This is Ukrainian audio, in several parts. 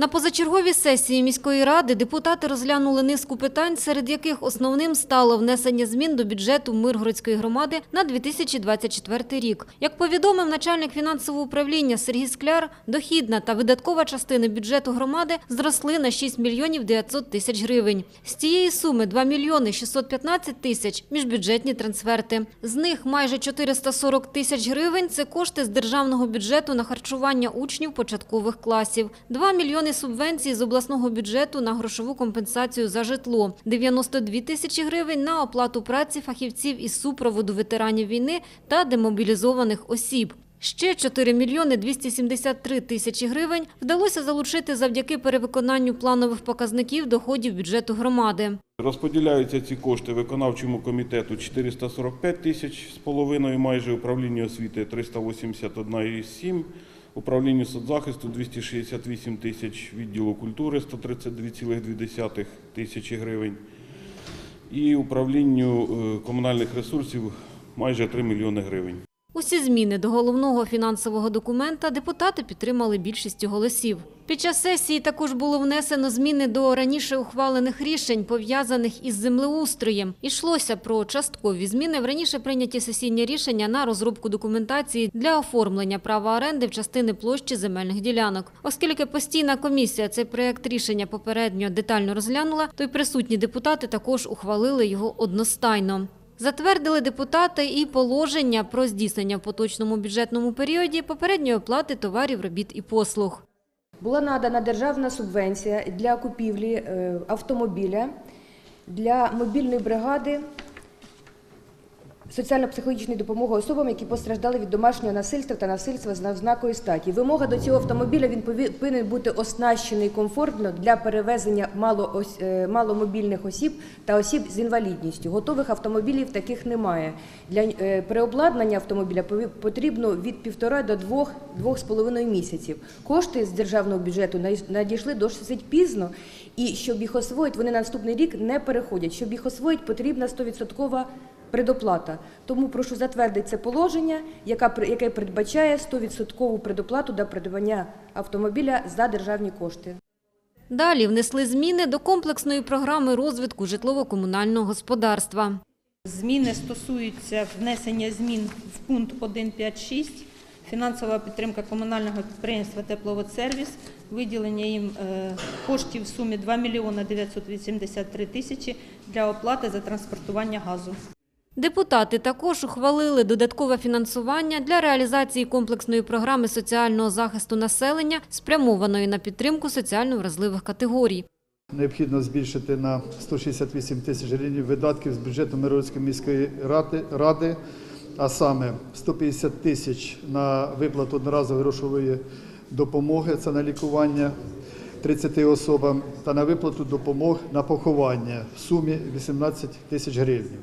На позачерговій сесії міської ради депутати розглянули низку питань, серед яких основним стало внесення змін до бюджету Миргородської громади на 2024 рік. Як повідомив начальник фінансового управління Сергій Скляр, дохідна та видаткова частини бюджету громади зросли на 6 мільйонів 900 тисяч гривень. З цієї суми 2 мільйони 615 тисяч – міжбюджетні трансферти. З них майже 440 тисяч гривень – це кошти з державного бюджету на харчування учнів початкових класів. 2 мільйони субвенцій з обласного бюджету на грошову компенсацію за житло. 92 тисячі гривень на оплату праці фахівців із супроводу ветеранів війни та демобілізованих осіб. Ще 4 мільйони 273 тисячі гривень вдалося залучити завдяки перевиконанню планових показників доходів бюджету громади. Розподіляються ці кошти виконавчому комітету 445 тисяч з половиною, майже управлінню освіти 381,7, управлінню соцзахисту 268 тисяч, відділу культури 132,2 тисячі гривень і управлінню е, комунальних ресурсів майже 3 мільйони гривень. Усі зміни до головного фінансового документа депутати підтримали більшістю голосів. Під час сесії також було внесено зміни до раніше ухвалених рішень, пов'язаних із землеустроєм. Ішлося про часткові зміни в раніше прийняті сесійні рішення на розробку документації для оформлення права оренди в частини площі земельних ділянок. Оскільки постійна комісія цей проект рішення попередньо детально розглянула, то й присутні депутати також ухвалили його одностайно. Затвердили депутати і положення про здійснення в поточному бюджетному періоді попередньої оплати товарів, робіт і послуг. Була надана державна субвенція для купівлі е, автомобіля для мобільної бригади соціально-психологічної допомоги особам, які постраждали від домашнього насильства та насильства з ознакою статі. Вимога до цього автомобіля він повинен бути оснащений комфортно для перевезення е, маломобільних осіб та осіб з інвалідністю. Готових автомобілів таких немає. Для е, переобладнання автомобіля потрібно від півтора до двох двох з половиною місяців. Кошти з державного бюджету надійшли досить пізно, і щоб їх освоїти, вони на наступний рік не переходять. Щоб їх освоїти, потрібна 100% предоплата. Тому прошу затвердити це положення, яке передбачає 100% предоплату до придбання автомобіля за державні кошти. Далі внесли зміни до комплексної програми розвитку житлово-комунального господарства. Зміни стосуються внесення змін в пункт 1.5.6 фінансова підтримка комунального підприємства «Тепловодсервіс», виділення їм е, коштів в сумі 2 мільйони 983 тисячі для оплати за транспортування газу. Депутати також ухвалили додаткове фінансування для реалізації комплексної програми соціального захисту населення, спрямованої на підтримку соціально вразливих категорій. Необхідно збільшити на 168 тисяч гривень видатків з бюджету Миргородської міської ради, а саме 150 тисяч на виплату одноразової грошової допомоги, це на лікування 30 особам, та на виплату допомог на поховання в сумі 18 тисяч гривень.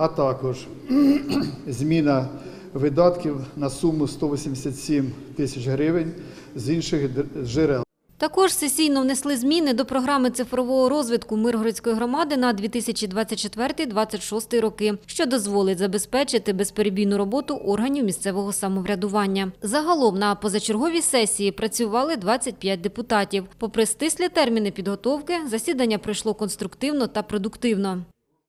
А також зміна видатків на суму 187 тисяч гривень з інших джерел. Також сесійно внесли зміни до програми цифрового розвитку Миргородської громади на 2024-2026 роки, що дозволить забезпечити безперебійну роботу органів місцевого самоврядування. Загалом на позачерговій сесії працювали 25 депутатів. Попри стислі терміни підготовки, засідання пройшло конструктивно та продуктивно.